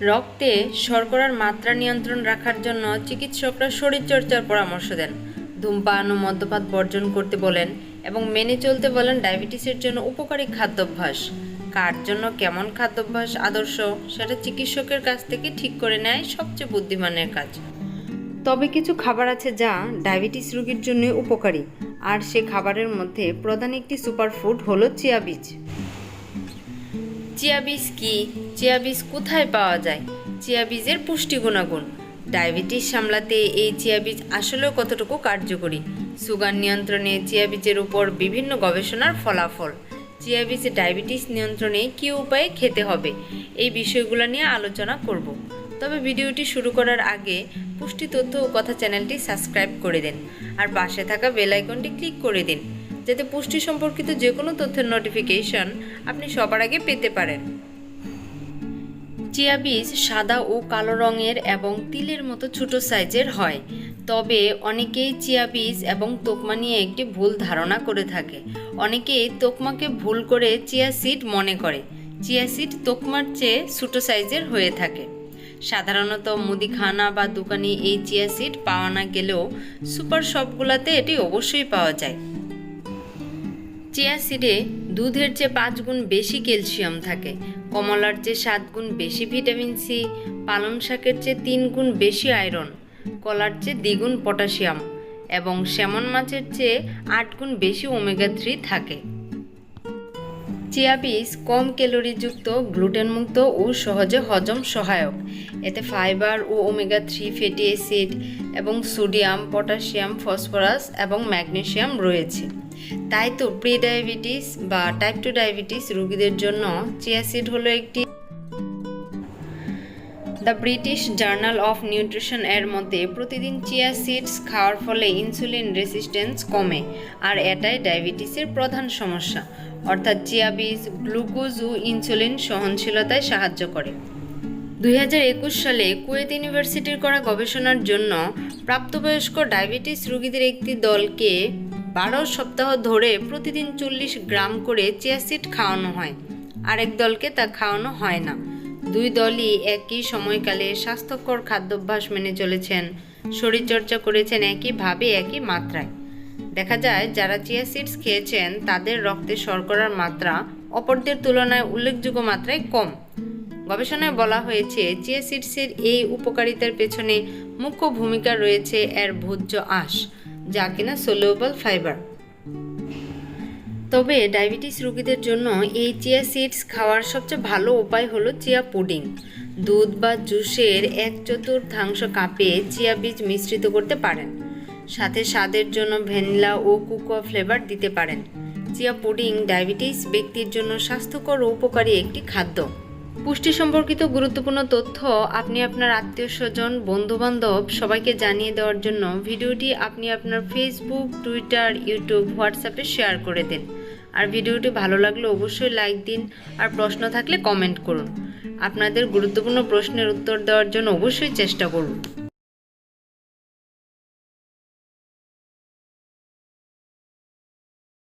রক্তে শর্করার মাত্রা নিয়ন্ত্রণ রাখার জন্য চিকিৎসকরা শরীরচর্চার পরামর্শ দেন। ধূমপান ও মদ্যপাত বর্জন করতে বলেন এবং মেনে চলতে বলেন ডায়াবেটিসের জন্য উপকারী খাদ্যাভ্যাস। কার জন্য কেমন খাদ্যাভ্যাস আদর্শ সেটা চিকিৎসকের কাছ থেকে ঠিক করে নেয় সবচেয়ে বুদ্ধিমানের কাজ। তবে কিছু খাবার আছে যা ডায়াবেটিস রোগীর জন্য উপকারী। আর সে খাবারের মধ্যে প্রধান একটি সুপারফুড হলো চিয়া বীজ। চিয়া বীজ কি? চিয়া বীজ কোথায় পাওয়া যায়? চিয়া বীজের পুষ্টি গুণাগুণ। ডায়াবেটিস সামলাতে এই চিয়া বীজ আসলেও কতটুকু কার্যকরী? সুগার নিয়ন্ত্রণে চিয়া বীজের উপর বিভিন্ন গবেষণার ফলাফল। চিয়া বীজ ডায়াবেটিস নিয়ন্ত্রণে কী উপায়ে খেতে হবে? এই বিষয়গুলো নিয়ে আলোচনা করব। তবে ভিডিওটি শুরু করার আগে পুষ্টি তথ্য ও কথা চ্যানেলটি সাবস্ক্রাইব করে দিন। আর পাশে থাকা বেল আইকনটি ক্লিক করে দিন। যাতে পুষ্টি সম্পর্কিত যে কোনো তথ্যের নোটিফিকেশন আপনি সবার আগে পেতে পারেন। চিয়া বীজ সাদা ও কালো রঙের এবং তিলের মতো ছোট সাইজের হয়। তবে অনেকেই চিয়া বীজ এবং তোকমা নিয়ে একটি ভুল ধারণা করে থাকে। অনেকেই তোকমাকে ভুল করে চিয়া সিড মনে করে। চিয়া সিড তোকমার চেয়ে ছোট সাইজের হয়ে থাকে। সাধারণত মুদিখানা বা দোকানে এই চিয়া সিড পাওয়া না গেলেও সুপার শপগুলোতে এটি অবশ্যই পাওয়া যায়। চিয়া সিডে দুধের চেয়ে পাঁচ গুণ বেশি ক্যালসিয়াম থাকে। কমলার চেয়ে সাত গুণ বেশি ভিটামিন সি, পালং শাকের চেয়ে তিন গুণ বেশি আয়রন, কলার চেয়ে দ্বিগুণ পটাশিয়াম এবং স্যামন মাছের চেয়ে আট গুণ বেশি ওমেগা থ্রি থাকে। চিয়া বীজ কম ক্যালোরিযুক্ত, গ্লুটেনমুক্ত ও সহজে হজম সহায়ক। এতে ফাইবার ও ওমেগা থ্রি ফ্যাটি অ্যাসিড এবং সোডিয়াম, পটাশিয়াম, ফসফরাস এবং ম্যাগনেসিয়াম রয়েছে। তাই তো প্রি ডায়াবেটিস বা টাইপ টু ডায়াবেটিস রোগীদের জন্য চিয়া সিড হলো একটি the British journal of nutrition এর মধ্যে প্রতিদিন চিয়া সিডস খাওয়ার ফলে ইনসুলিন রেসিস্ট্যান্স কমে, আর এটাই ডায়াবেটিসের প্রধান সমস্যা। অর্থাৎ চিয়া বীজ গ্লুকোজ ও ইনসুলিন সহনশীলতায় সাহায্য করে। দুই হাজার একুশ সালে কুয়েত ইউনিভার্সিটির করা গবেষণার জন্য প্রাপ্তবয়স্ক ডায়াবেটিস রোগীদের একটি দলকে বারো সপ্তাহ ধরে প্রতিদিন চল্লিশ গ্রাম করে চিয়াসিড খাওয়ানো হয়। আরেক দলকে তা খাওয়ানো হয় না। দুই দলই একই সময়কালে স্বাস্থ্যকর খাদ্যাভ্যাস মেনে চলেছেন। শরীরচর্চা করেছেন একইভাবে, একই মাত্রায়। দেখা যায়, যারা চিয়া সিডস খেয়েছেন, তাদের রক্তে শর্করার মাত্রা অপরদের তুলনায় উল্লেখযোগ্য মাত্রায় কম। গবেষণায় বলা হয়েছে চিয়া সিডসের এই উপকারিতার পেছনে মুখ্য ভূমিকা রয়েছে এর ভোজ্য আঁশ। যা কিনা সোলিউবল ফাইবার তবে ডায়াবেটিস রোগীদের জন্য এই চিয়া সিডস খাওয়ার সবচেয়ে ভালো উপায় হলো চিয়া পুডিং দুধ বা জুসের এক চতুর্থাংশ কাপে চিয়া বীজ মিশ্রিত করতে পারেন। সাথে স্বাদের জন্য ভ্যানিলা ও কুকোয়া ফ্লেভার দিতে পারেন। চিয়া পুডিং ডায়াবেটিস ব্যক্তির জন্য স্বাস্থ্যকর ও উপকারী একটি খাদ্য। পুষ্টি সম্পর্কিত গুরুত্বপূর্ণ তথ্য আপনি আপনার আত্মীয় স্বজন, বন্ধুবান্ধব সবাইকে জানিয়ে দেওয়ার জন্য ভিডিওটি আপনি আপনার ফেসবুক টুইটার ইউটিউব হোয়াটসঅ্যাপে শেয়ার করে দিন। আর ভিডিওটি ভালো লাগলে অবশ্যই লাইক দিন আর প্রশ্ন থাকলে কমেন্ট করুন। আপনাদের গুরুত্বপূর্ণ প্রশ্নের উত্তর দেওয়ার জন্য অবশ্যই চেষ্টা করুন।